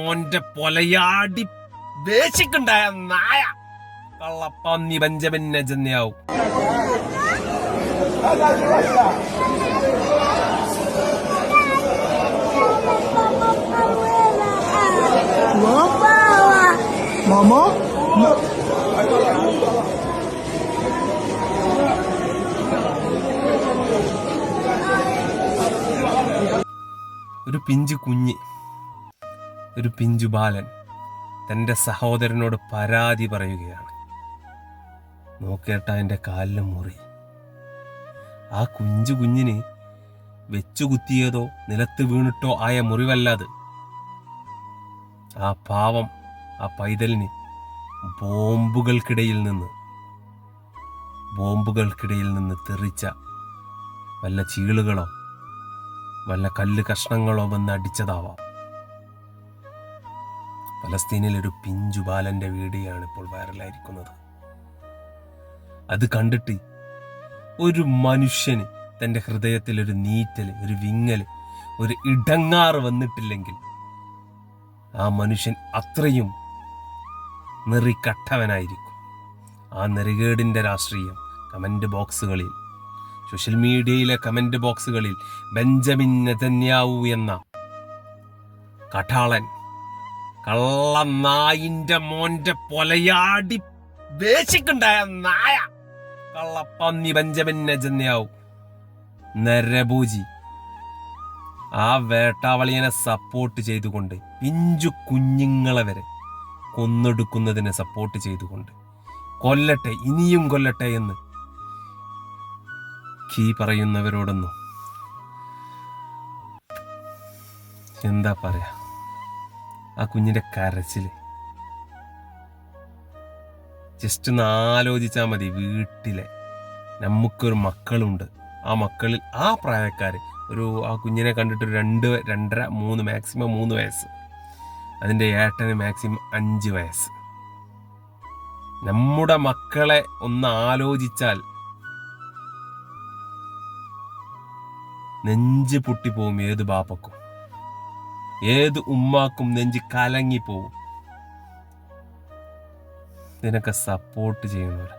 മോന്റെ പൊലയാടി ദേശിക്കുണ്ടായ നായ. കള്ളപ്പന്നി ബെഞ്ചമിൻ നജന്യാവും? ഒരു പിഞ്ച് കുഞ്ഞ്. ഒരു പിഞ്ചു ബാലൻ തന്റെ സഹോദരനോട് പരാതി പറയുകയാണ്. നോക്കേട്ട എന്റെ കാലിലെ മുറി. ആ കുഞ്ചു കുഞ്ഞിന് വെച്ചു കുത്തിയതോ നിലത്ത് വീണിട്ടോ ആയ മുറിവല്ലാതെ ആ പാവം ആ പൈതലിന് ബോംബുകൾക്കിടയിൽ നിന്ന് ബോംബുകൾക്കിടയിൽ നിന്ന് തെറിച്ച വല്ല ചീളുകളോ വല്ല കല്ല് കഷ്ണങ്ങളോ വന്ന് അടിച്ചതാവാം. പലസ്തീനിൽ ഒരു പിഞ്ചു ബാലന്റെ വീഡിയോയാണ് ഇപ്പോൾ വൈറലായിരിക്കുന്നത്. അത് കണ്ടിട്ട് ഒരു മനുഷ്യന് തന്റെ ഹൃദയത്തിൽ ഒരു നീറ്റൽ ഒരു വിങ്ങൽ ഒരു ഇടങ്ങാറ് വന്നിട്ടില്ലെങ്കിൽ ആ മനുഷ്യൻ അത്രയും നെറിക്കട്ടവനായിരിക്കും ആ നെറികേടിന്റെ രാഷ്ട്രീയം കമന്റ് ബോക്സുകളിൽ സോഷ്യൽ മീഡിയയിലെ കമന്റ് ബോക്സുകളിൽ ബെഞ്ചമിൻ നെതന്യാവു എന്ന കഠാളൻ കള്ളനായിന്റെ മോന്റെ പൊലയാടി വേശിക്കുണ്ടായ നായ. കള്ളപ്പന്നി ബെഞ്ചമിൻ നെതന്യാവു നരഭൂജി. ആ വേട്ടാവളിയനെ സപ്പോർട്ട് ചെയ്തുകൊണ്ട് പിഞ്ചു കുഞ്ഞുങ്ങളെ വരെ കൊന്നെടുക്കുന്നതിനെ സപ്പോർട്ട് ചെയ്തുകൊണ്ട്. കൊല്ലട്ടെ ഇനിയും കൊല്ലട്ടെ എന്ന് കീ പറയുന്നവരോടൊന്നും എന്താ പറയാ? ആ കുഞ്ഞിന്റെ കരച്ചിൽ. ജസ്റ്റ് ഒന്ന് ആലോചിച്ചാൽ മതി വീട്ടിലെ നമുക്കൊരു മക്കളുണ്ട്. ആ മക്കളിൽ ആ പ്രായക്കാർ ഒരു ആ കുഞ്ഞിനെ കണ്ടിട്ട് രണ്ട് രണ്ടര മൂന്ന് മാക്സിമം മൂന്ന് വയസ്സ്. അതിന്റെ ഏട്ടന് മാക്സിമം അഞ്ച് വയസ്സ്. നമ്മുടെ മക്കളെ ഒന്ന് ആലോചിച്ചാൽ നെഞ്ച് പൊട്ടിപ്പോവും ഏത് ബാപ്പക്കും. ഏത് ഉമ്മാക്കും നെഞ്ച് കലങ്ങിപ്പോവും. നിനക്ക് സപ്പോർട്ട് ചെയ്യുന്നവർ